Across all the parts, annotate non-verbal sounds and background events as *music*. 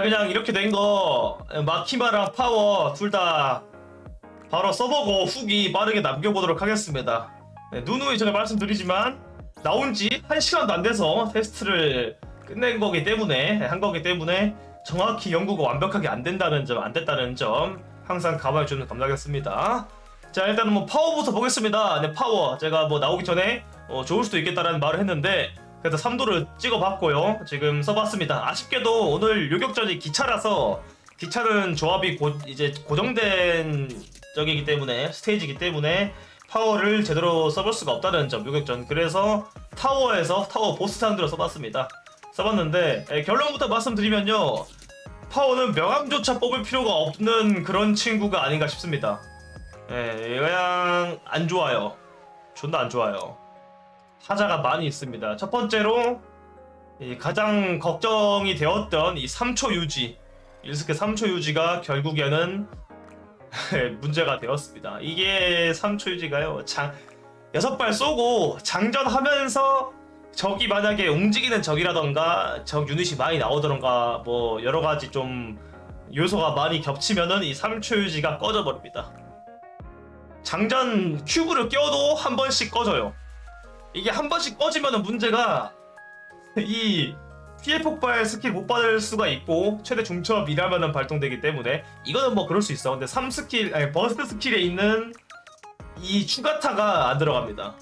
자 그냥 이렇게 된 거 마키마랑 파워 둘 다 바로 써보고 후기 빠르게 남겨보도록 하겠습니다. 네, 누누이 제가 말씀드리지만 나온 지 1시간도 안 돼서 테스트를 끝낸 거기 때문에 한 거기 때문에 정확히 연구가 완벽하게 안 된다는 점 안 됐다는 점 항상 가만히 주는 감사하겠습니다. 자 일단은 뭐 파워부터 보겠습니다. 네 파워. 제가 뭐 나오기 전에 어, 좋을 수도 있겠다라는 말을 했는데 그래서 3도를 찍어봤고요. 지금 써봤습니다. 아쉽게도 오늘 요격전이 기차라서 기차는 조합이 고, 이제 고정된 적이기 때문에 스테이지이기 때문에 파워를 제대로 써볼 수가 없다는 점 요격전. 그래서 타워에서 타워 보스 상대로 써봤습니다. 써봤는데 에, 결론부터 말씀드리면요. 파워는 명함조차 뽑을 필요가 없는 그런 친구가 아닌가 싶습니다. 예, 그냥 안 좋아요. 존나 안 좋아요. 하자가 많이 있습니다. 첫 번째로 이 가장 걱정이 되었던 이 3초 유지 일스케 3초 유지가 결국에는 *laughs* 문제가 되었습니다. 이게 3초 유지가요. 장 여섯 발 쏘고 장전하면서 적이 만약에 움직이는 적이라던가 적 유닛이 많이 나오던가 뭐 여러 가지 좀 요소가 많이 겹치면은 이 3초 유지가 꺼져 버립니다. 장전 큐브를 껴도 한 번씩 꺼져요. 이게 한 번씩 꺼지면은 문제가 이 피해 폭발 스킬 못 받을 수가 있고 최대 중첩 이라면은 발동되기 때문에 이거는 뭐 그럴 수 있어. 근데 3 스킬 아니 버스트 스킬에 있는 이 추가타가 안 들어갑니다.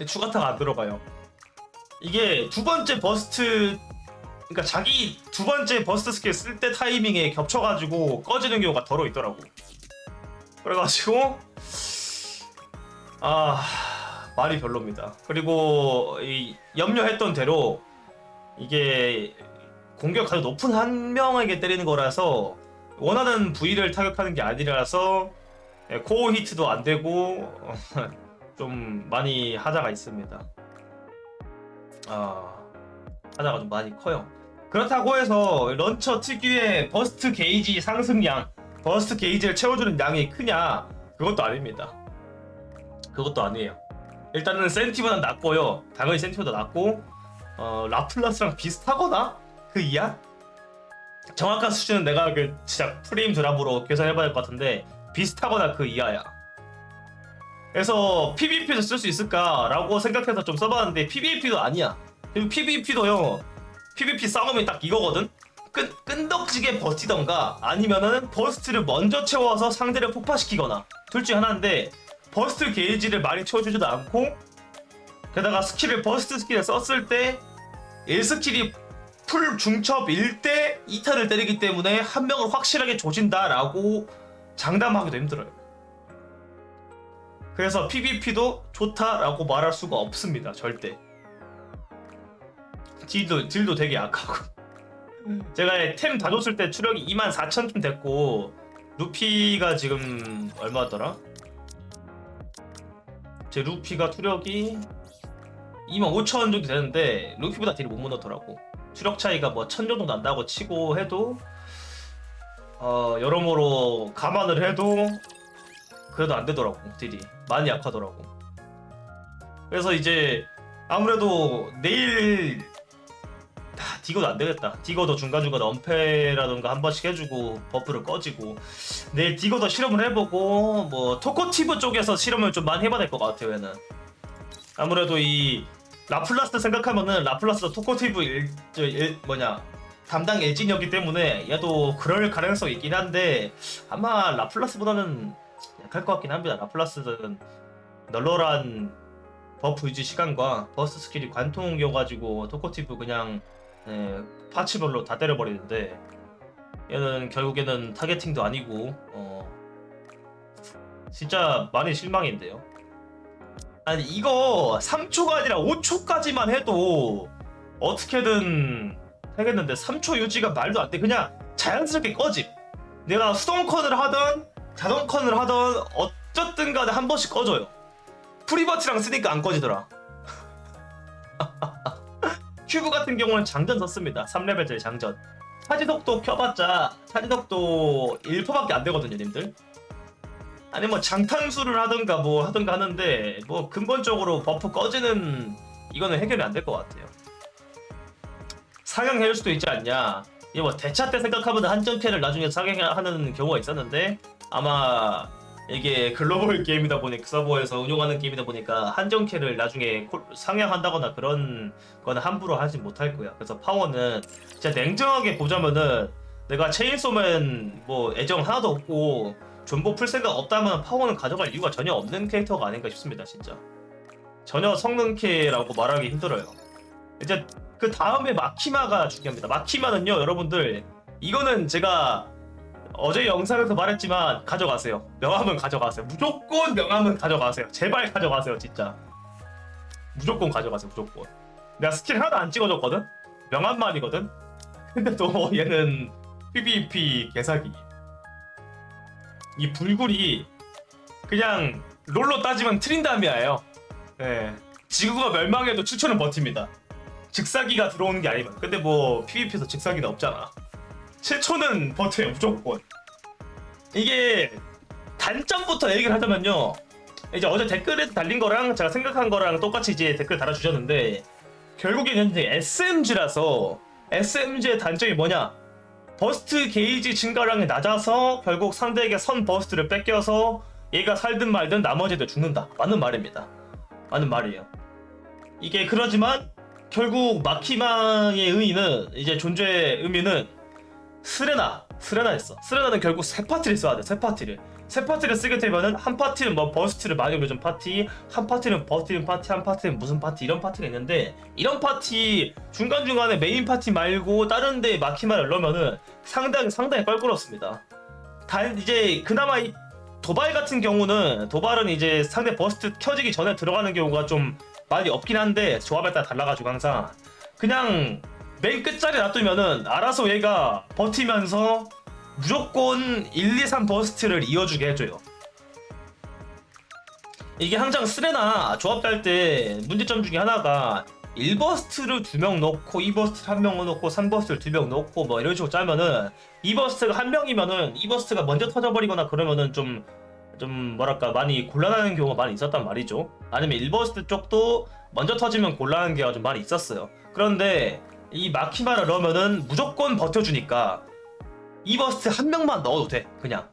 이 추가타가 안 들어가요. 이게 두 번째 버스트 그러니까 자기 두 번째 버스트 스킬 쓸 때 타이밍에 겹쳐가지고 꺼지는 경우가 더러 있더라고. 그래가지고 아 말이 별로입니다. 그리고 이 염려했던 대로 이게 공격 가도 높은 한 명에게 때리는 거라서 원하는 부위를 타격하는 게 아니라서 예, 코어 히트도 안 되고 *laughs* 좀 많이 하자가 있습니다. 아 하자가 좀 많이 커요. 그렇다고 해서 런처 특유의 버스트 게이지 상승량, 버스트 게이지를 채워주는 양이 크냐? 그것도 아닙니다. 그것도 아니에요. 일단은 센티보다 낮고요. 당연히 센티보다 낮고 어, 라플라스랑 비슷하거나 그 이하? 정확한 수준은 내가 그 진짜 프레임 드랍으로 계산해봐야 될 것 같은데 비슷하거나 그 이하야. 그래서 PVP도 쓸수 있을까라고 생각해서 좀 써봤는데 PVP도 아니야. 그리고 PVP도요. PVP 싸움이 딱 이거거든. 끈, 끈덕지게 버티던가 아니면은 버스트를 먼저 채워서 상대를 폭파시키거나 둘 중 하나인데 버스트 게이지를 많이 채워주지도 않고 게다가 스킬을 버스트 스킬을 썼을 때 1스킬이 풀 중첩일 때 2타를 때리기 때문에 한 명을 확실하게 조진다라고 장담하기도 힘들어요. 그래서 PVP도 좋다라고 말할 수가 없습니다. 절대. 딜도, 딜도 되게 약하고. 제가 템 다 줬을 때 추력이 24,000쯤 됐고 루피가 지금 얼마더라? 제 루피가 투력이 25,000 정도 되는데 루피보다 딜을 못 넣더라고. 추력 차이가 뭐 1000 정도 난다고 치고 해도 어 여러모로 감안을 해도 그래도 안 되더라고 딜이 많이 약하더라고. 그래서 이제 아무래도 내일 아, 디거도 안 되겠다. 디거도 중간중간 엄폐라던가 한 번씩 해주고 버프를 꺼지고 내일 디거도 실험을 해보고 뭐 토코티브 쪽에서 실험을 좀 많이 해봐야 될 것 같아요 얘는. 아무래도 이 라플라스 생각하면은 라플라스도 토코티브 일, 저, 일 뭐냐 담당 에진이었기 때문에 얘도 그럴 가능성이 있긴 한데 아마 라플라스보다는 약할 것 같긴 합니다. 라플라스는 널널한 버프 유지 시간과 버스 스킬이 관통이어가지고 토코티브 그냥 네, 파츠별로 다 때려버리는데 얘는 결국에는 타겟팅도 아니고 어 진짜 많이 실망인데요. 아니 이거 3초가 아니라 5초까지만 해도 어떻게든 하겠는데 3초 유지가 말도 안 돼. 그냥 자연스럽게 꺼짐. 내가 수동컨을 하던 자동컨을 하던 어쨌든 간에 한 번씩 꺼져요. 프리버티랑 쓰니까 안 꺼지더라. 큐브 같은 경우는 장전 썼습니다. 3레벨짜리 장전. 차지독도 켜봤자 차지독도 1%밖에 안 되거든요, 님들. 아니 뭐 장탄수를 하던가 뭐 하던가 하는데 뭐 근본적으로 버프 꺼지는 이거는 해결이 안 될 것 같아요. 상향해줄 수도 있지 않냐. 이뭐 대차 때 생각하면 한정캐를 나중에 상향하는 경우가 있었는데 아마 이게 글로벌 *laughs* 게임이다 보니까 서버에서 운영하는 게임이다 보니까 한정캐를 나중에 콜- 상향한다거나 그런 거는 함부로 하지 못할 거야. 그래서 파워는 진짜 냉정하게 보자면은 내가 체인소맨 뭐 애정 하나도 없고 존버 풀 생각 없다면 파워는 가져갈 이유가 전혀 없는 캐릭터가 아닌가 싶습니다, 진짜. 전혀 성능캐라고 말하기 힘들어요. 이제 그 다음에 마키마가 중요합니다. 마키마는요, 여러분들 이거는 제가 어제 영상에서 말했지만 가져가세요. 명함은 가져가세요. 무조건 명함은 가져가세요. 제발 가져가세요, 진짜. 무조건 가져가세요, 무조건. 내가 스킬 하나도 안 찍어줬거든? 명함만이거든? 근데 또 *laughs* 얘는 PVP 개사기. 이 불굴이 그냥 롤로 따지면 트린다미아예요. 예. 지구가 멸망해도 추천은 버팁니다. 즉사기가 들어오는 게 아니면. 근데 뭐 PVP에서 즉사기는 없잖아. 7초는 버텨요 무조건. 이게 단점부터 얘기를 하자면요. 이제 어제 댓글에 달린 거랑 제가 생각한 거랑 똑같이 이제 댓글 달아주셨는데 결국에는 SMG라서 SMG의 단점이 뭐냐? 버스트 게이지 증가량이 낮아서 결국 상대에게 선 버스트를 뺏겨서 얘가 살든 말든 나머지들 죽는다. 맞는 말입니다. 맞는 말이에요. 이게 그러지만 결국 마키마의 의의는 이제 존재의 의미는 스레나 스레나였어. 스레나는 결국 세 파티를 써야 돼. 세 파티를. 세 파티를 쓰게 되면은 한 파티는 뭐 버스트를 많이 올려준 파티, 한 파티는 버티는 파티, 한 파티는 무슨 파티 이런 파티가 있는데 이런 파티 중간 중간에 메인 파티 말고 다른 데 마키마를 넣으면은 상당히 상당히 껄끄럽습니다. 단 이제 그나마 이 도발 같은 경우는 도발은 이제 상대 버스트 켜지기 전에 들어가는 경우가 좀 많이 없긴 한데 조합에 따라 달라가지고 항상 그냥 맨 끝자리 놔두면은 알아서 얘가 버티면서 무조건 1, 2, 3 버스트를 이어주게 해줘요. 이게 항상 스레나 조합 짤 때 문제점 중에 하나가 1버스트를 두명 넣고 2버스트를 한명 넣고 3버스트를 두명 넣고 뭐 이런 식으로 짜면은 2버스트가 한 명이면은 2버스트가 먼저 터져버리거나 그러면은 좀좀 뭐랄까 많이 곤란한 경우가 많이 있었단 말이죠. 아니면 1버스트 쪽도 먼저 터지면 곤란한 게가 좀 많이 있었어요. 그런데 이 마키마를 넣으면은 무조건 버텨주니까 2버스트 한 명만 넣어도 돼 그냥.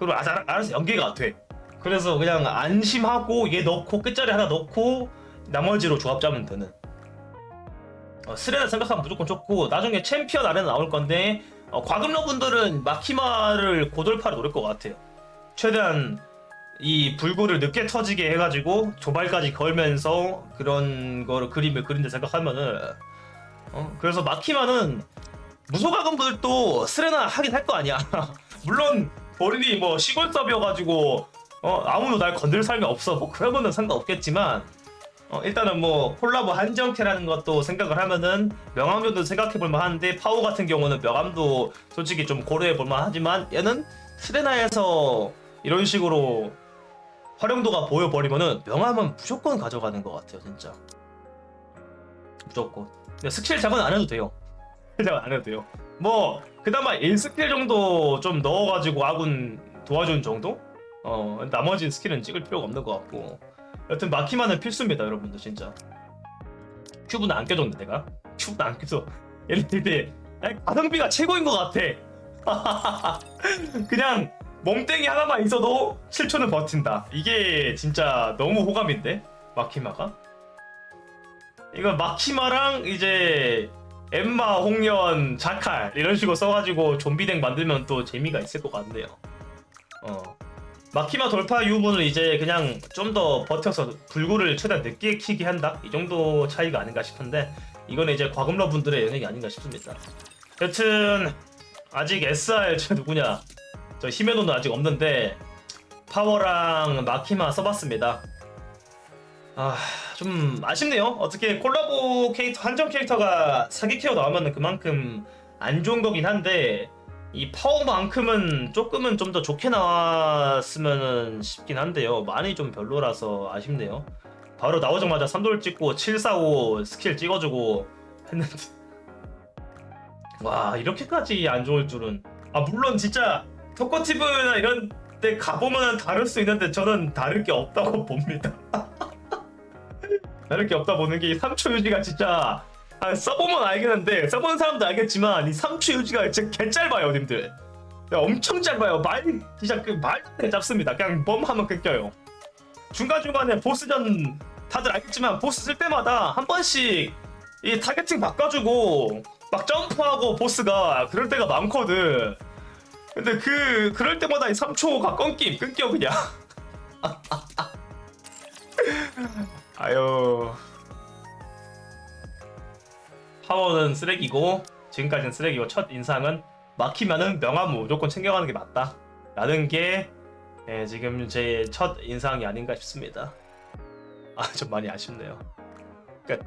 그리고 알아- 알아서 연계가 돼. 그래서 그냥 안심하고 얘 넣고 끝자리 하나 넣고 나머지로 조합 짜면 되는. 어, 스레나 생각하면 무조건 좋고 나중에 챔피언 아래나 나올 건데 어, 과금러 분들은 마키마를 고돌파를 노릴 것 같아요. 최대한 이 불구를 늦게 터지게 해가지고 조발까지 걸면서 그런 거를 그림을 그린다 생각하면은 어, 그래서 마키마는 무소가금들도 스레나 하긴 할 거 아니야. *laughs* 물론 본인이 뭐 시골 서비여가지고 어, 아무도 날 건들 삶이 없어. 뭐 그러면은 상관없겠지만 어, 일단은 뭐 콜라보 한정캐라는 것도 생각을 하면은 명함도 생각해 볼 만 한데 파워 같은 경우는 명함도 솔직히 좀 고려해 볼 만 하지만 얘는 스레나에서 이런 식으로 활용도가 보여버리면은 명함은 무조건 가져가는 것 같아요 진짜 무조건. 근데 스킬 작은 안 해도 돼요. *laughs* 스킬 작은 안 해도 돼요. 뭐 그나마 1스킬 정도 좀 넣어가지고 아군 도와준 정도? 어 나머지 스킬은 찍을 필요가 없는 것 같고. 여튼 마키마는 필수입니다 여러분들 진짜. 큐브는 안 껴줬는데 내가. *laughs* 큐브는 안 껴줘 얘는 되게 가성비가 최고인 것 같아. *laughs* 그냥 몸땡이 하나만 있어도 7초는 버틴다. 이게 진짜 너무 호감인데 마키마가 이거 마키마랑 이제 엠마, 홍련, 자칼 이런 식으로 써가지고 좀비덱 만들면 또 재미가 있을 것 같네요. 어. 마키마 돌파 유무는 이제 그냥 좀 더 버텨서 불구를 최대한 늦게 키게 한다 이 정도 차이가 아닌가 싶은데 이거는 이제 과금러 분들의 영역이 아닌가 싶습니다. 여튼 아직 SR 저 누구냐 저 히메노는 아직 없는데 파워랑 마키마 써봤습니다. 아, 좀 아쉽네요. 어떻게 콜라보 캐릭터 한정 캐릭터가 사기 캐어 나오면 그만큼 안 좋은 거긴 한데 이 파워만큼은 조금은 좀 더 좋게 나왔으면 싶긴 한데요. 많이 좀 별로라서 아쉽네요. 바로 나오자마자 3돌 찍고 745 스킬 찍어주고 했는데 *laughs* 와 이렇게까지 안 좋을 줄은 아 물론 진짜 토코티브나 이런 데 가보면 다를 수 있는데 저는 다를 게 없다고 *laughs* 봅니다. 다를 게 없다 보는 게 3초 유지가 진짜 아, 써보면 알겠는데 써본 사람도 알겠지만 이 3초 유지가 진짜 개 짧아요 님들. 야, 엄청 짧아요. 말 진짜 그 되게 짧습니다. 그냥 멈 하면 끊겨요. 중간중간에 보스전 다들 알겠지만 보스 쓸 때마다 한 번씩 이 타겟팅 바꿔주고 막 점프하고 보스가 그럴 때가 많거든. 근데 그 그럴 때마다 이 3초가 끊김 끊겨 그냥 *laughs* 아유. 파워는 쓰레기고 지금까지는 쓰레기고 첫 인상은 막히면은 명함 무조건 챙겨가는 게 맞다. 라는 게 예, 지금 제 첫 인상이 아닌가 싶습니다. 아 좀 많이 아쉽네요. 끝